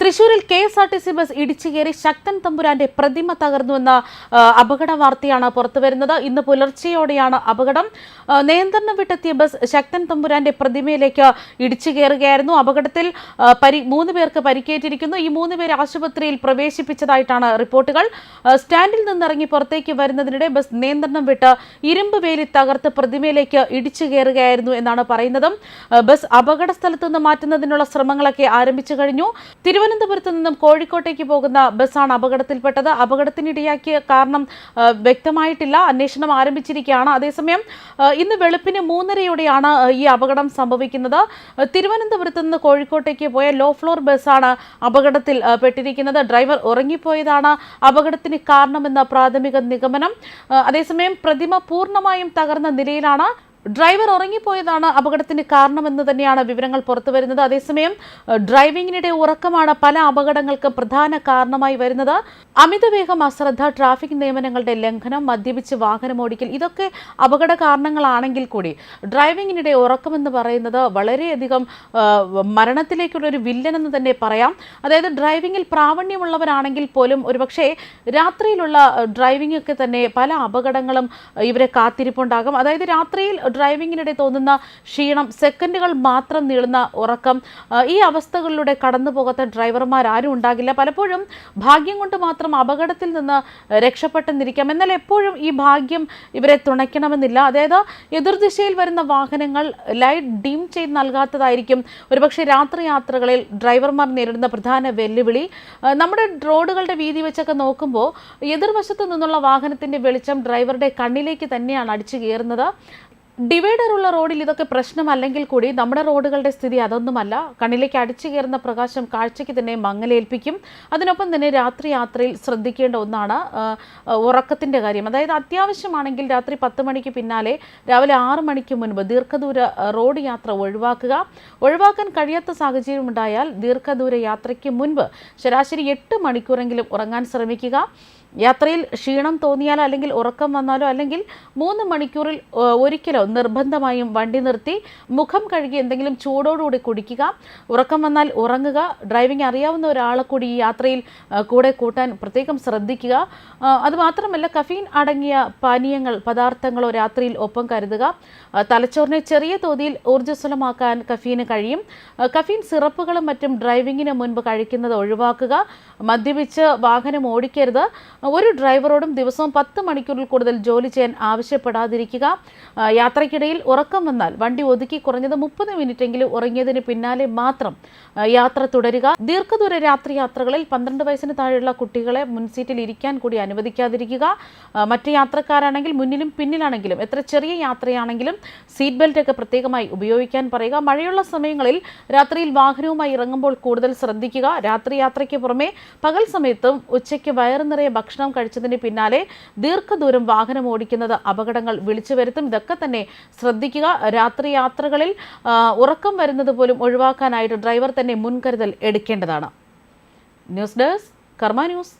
തൃശൂരിൽ K S R T C bus ഇടിച്ചു കയറി ശക്തൻ തമ്പുരാന്റെ പ്രതിമ തകർന്നുവെന്ന അപകട വാർത്തയാണ് പുറത്തുവരുന്നത് ഇന്ന് പുലർച്ചെയോടെയാണ് അപകടം. നിയന്ത്രണം വിട്ടെത്തിയ ബസ് ശക്തൻ തമ്പുരാന്റെ പ്രതിമയിലേക്ക് ഇടിച്ചു കയറുകയായിരുന്നു. അപകടത്തിൽ മൂന്ന് പേർക്ക് പരിക്കേറ്റിരിക്കുന്നു. ഈ മൂന്ന് പേരെ ആശുപത്രിയിൽ പ്രവേശിപ്പിച്ചതായിട്ടാണ് റിപ്പോർട്ടുകൾ. സ്റ്റാൻഡിൽ നിന്നിറങ്ങി പുറത്തേക്ക് വരുന്നതിനിടെ ബസ് നിയന്ത്രണം വിട്ട് ഇരുമ്പ് വേലി തകർത്ത് പ്രതിമയിലേക്ക് ഇടിച്ചു കയറുകയായിരുന്നു എന്നാണ് പറയുന്നത്. ബസ് അപകട സ്ഥലത്ത് നിന്ന് മാറ്റുന്നതിനുള്ള ശ്രമങ്ങളൊക്കെ ആരംഭിച്ചു കഴിഞ്ഞു. തിരുവനന്തപുരത്ത് നിന്നും കോഴിക്കോട്ടേക്ക് പോകുന്ന ബസ്സാണ് അപകടത്തിൽപ്പെട്ടത്. അപകടത്തിനിടയാക്കിയ കാരണം വ്യക്തമായിട്ടില്ല. അന്വേഷണം ആരംഭിച്ചിരിക്കുകയാണ്. അതേസമയം ഇന്ന് വെളുപ്പിന് മൂന്നരയോടെയാണ് ഈ അപകടം സംഭവിക്കുന്നത്. തിരുവനന്തപുരത്ത് നിന്ന് കോഴിക്കോട്ടേക്ക് പോയ ലോ ഫ്ലോർ ബസ്സാണ് അപകടത്തിൽ പെട്ടിരിക്കുന്നത്. ഡ്രൈവർ ഉറങ്ങിപ്പോയതാണ് അപകടത്തിന് കാരണമെന്ന പ്രാഥമിക നിഗമനം. അതേസമയം പ്രതിമ പൂർണമായും തകർന്ന നിലയിലാണ് ഡ്രൈവർ ഉറങ്ങിപ്പോയതാണ് അപകടത്തിന് കാരണമെന്ന് തന്നെയാണ് വിവരങ്ങൾ പുറത്തു വരുന്നത്. അതേസമയം ഡ്രൈവിംഗിനിടെ ഉറക്കമാണ് പല അപകടങ്ങൾക്കും പ്രധാന കാരണമായി വരുന്നത്. അമിതവേഗം അശ്രദ്ധ ട്രാഫിക് നിയമനങ്ങളുടെ ലംഘനം മദ്യപിച്ച് വാഹനമോടിക്കൽ ഇതൊക്കെ അപകട കാരണങ്ങളാണെങ്കിൽ കൂടി ഡ്രൈവിംഗിനിടെ ഉറക്കമെന്ന് പറയുന്നത് വളരെയധികം മരണത്തിലേക്കുള്ള ഒരു വില്ലൻ തന്നെ പറയാം. അതായത് ഡ്രൈവിംഗിൽ പ്രാവണ്യമുള്ളവരാണെങ്കിൽ പോലും ഒരുപക്ഷെ രാത്രിയിലുള്ള ഡ്രൈവിംഗ് ഒക്കെ തന്നെ പല അപകടങ്ങളും ഇവരെ കാത്തിരിപ്പുണ്ടാകും. അതായത് രാത്രിയിൽ ഡ്രൈവിങ്ങിനിടെ തോന്നുന്ന ക്ഷീണം സെക്കൻഡുകൾ മാത്രം നീളുന്ന ഉറക്കം ഈ അവസ്ഥകളിലൂടെ കടന്നു പോകാത്ത ഡ്രൈവർമാർ ആരും ഉണ്ടാകില്ല. പലപ്പോഴും ഭാഗ്യം കൊണ്ട് മാത്രം അപകടത്തിൽ നിന്ന് രക്ഷപ്പെട്ടെന്നിരിക്കാം. എന്നാൽ എപ്പോഴും ഈ ഭാഗ്യം ഇവരെ തുണയ്ക്കണമെന്നില്ല. അതായത് എതിർദിശയിൽ വരുന്ന വാഹനങ്ങൾ ലൈറ്റ് ഡീം ചെയ്ത് നൽകാത്തതായിരിക്കും. ഒരുപക്ഷെ രാത്രി യാത്രകളിൽ ഡ്രൈവർമാർ നേരിടുന്ന പ്രധാന വെല്ലുവിളി. നമ്മുടെ റോഡുകളുടെ വീതി വെച്ചൊക്കെ നോക്കുമ്പോൾ എതിർവശത്ത് നിന്നുള്ള വാഹനത്തിന്റെ വെളിച്ചം ഡ്രൈവറുടെ കണ്ണിലേക്ക് തന്നെയാണ് അടിച്ചു കയറുന്നത്. ഡിവൈഡർ ഉള്ള റോഡിൽ ഇതൊക്കെ പ്രശ്നമല്ലെങ്കിൽ കൂടി നമ്മുടെ റോഡുകളുടെ സ്ഥിതി അതൊന്നുമല്ല. കണ്ണിലേക്ക് അടിച്ചു കയറുന്ന പ്രകാശം കാഴ്ചയ്ക്ക് തന്നെ മങ്ങലേൽപ്പിക്കും. അതിനൊപ്പം തന്നെ രാത്രി യാത്രയിൽ ശ്രദ്ധിക്കേണ്ട ഒന്നാണ് ഉറക്കത്തിന്റെ കാര്യം. അതായത് അത്യാവശ്യമാണെങ്കിൽ രാത്രി പത്ത് മണിക്ക് പിന്നാലെ രാവിലെ ആറ് മണിക്ക് മുൻപ് ദീർഘദൂര റോഡ് യാത്ര ഒഴിവാക്കുക. ഒഴിവാക്കാൻ കഴിയാത്ത സാഹചര്യം ഉണ്ടായാൽ ദീർഘദൂര യാത്രയ്ക്ക് മുൻപ് ശരാശരി എട്ട് മണിക്കൂറെങ്കിലും ഉറങ്ങാൻ ശ്രമിക്കുക. യാത്രയിൽ ക്ഷീണം തോന്നിയാലോ അല്ലെങ്കിൽ ഉറക്കം വന്നാലോ അല്ലെങ്കിൽ മൂന്ന് മണിക്കൂറിൽ ഒരിക്കലോ നിർബന്ധമായും വണ്ടി നിർത്തി മുഖം കഴുകി എന്തെങ്കിലും ചൂടോടുകൂടി കുടിക്കുക. ഉറക്കം വന്നാൽ ഉറങ്ങുക. ഡ്രൈവിംഗ് അറിയാവുന്ന ഒരാളെ കൂടി ഈ യാത്രയിൽ കൂടെ കൂട്ടാൻ പ്രത്യേകം ശ്രദ്ധിക്കുക. അതുമാത്രമല്ല കഫീൻ അടങ്ങിയ പാനീയങ്ങൾ പദാർത്ഥങ്ങളോ രാത്രിയിൽ ഒപ്പം കരുതുക. തലച്ചോറിനെ ചെറിയ തോതിൽ ഊർജസ്വലമാക്കാൻ കഫീന് കഴിയും. കഫീൻ സിറപ്പുകളും മറ്റും ഡ്രൈവിങ്ങിന് മുൻപ് കഴിക്കുന്നത് ഒഴിവാക്കുക. മദ്യപിച്ച് വാഹനം ഓടിക്കരുത്. ഒരു ഡ്രൈവറോടും ദിവസവും പത്ത് മണിക്കൂറിൽ കൂടുതൽ ജോലി ചെയ്യാൻ ആവശ്യപ്പെടാതിരിക്കുക. യാത്രയ്ക്കിടയിൽ ഉറക്കം വന്നാൽ വണ്ടി ഒതുക്കി കുറഞ്ഞത് മുപ്പത് മിനിറ്റെങ്കിലും ഉറങ്ങിയതിന് പിന്നാലെ മാത്രം യാത്ര തുടരുക. ദീർഘദൂര രാത്രി യാത്രകളിൽ പന്ത്രണ്ട് വയസ്സിന് താഴെയുള്ള കുട്ടികളെ മുൻസീറ്റിൽ ഇരിക്കാൻ കൂടി അനുവദിക്കാതിരിക്കുക. മറ്റ് യാത്രക്കാരാണെങ്കിൽ മുന്നിലും പിന്നിലാണെങ്കിലും എത്ര ചെറിയ യാത്രയാണെങ്കിലും സീറ്റ് ബെൽറ്റ് ഒക്കെ പ്രത്യേകമായി ഉപയോഗിക്കാൻ പറയുക. മഴയുള്ള സമയങ്ങളിൽ രാത്രിയിൽ വാഹനവുമായി ഇറങ്ങുമ്പോൾ കൂടുതൽ ശ്രദ്ധിക്കുക. രാത്രി യാത്രയ്ക്ക് പുറമെ പകൽ സമയത്തും ഉച്ചയ്ക്ക് വയറു നിറയെ ഭക്ഷണം കഴിച്ചതിന് പിന്നാലെ ദീർഘദൂരം വാഹനം ഓടിക്കുന്നത് അപകടങ്ങൾ വിളിച്ചു വരുത്തും. ഇതൊക്കെ തന്നെ ശ്രദ്ധിക്കുക. രാത്രി യാത്രകളിൽ ഉറക്കം വരുന്നത് പോലും ഒഴിവാക്കാനായിട്ട് ഡ്രൈവർ തന്നെ മുൻകരുതൽ എടുക്കേണ്ടതാണ്. News desk Karma news.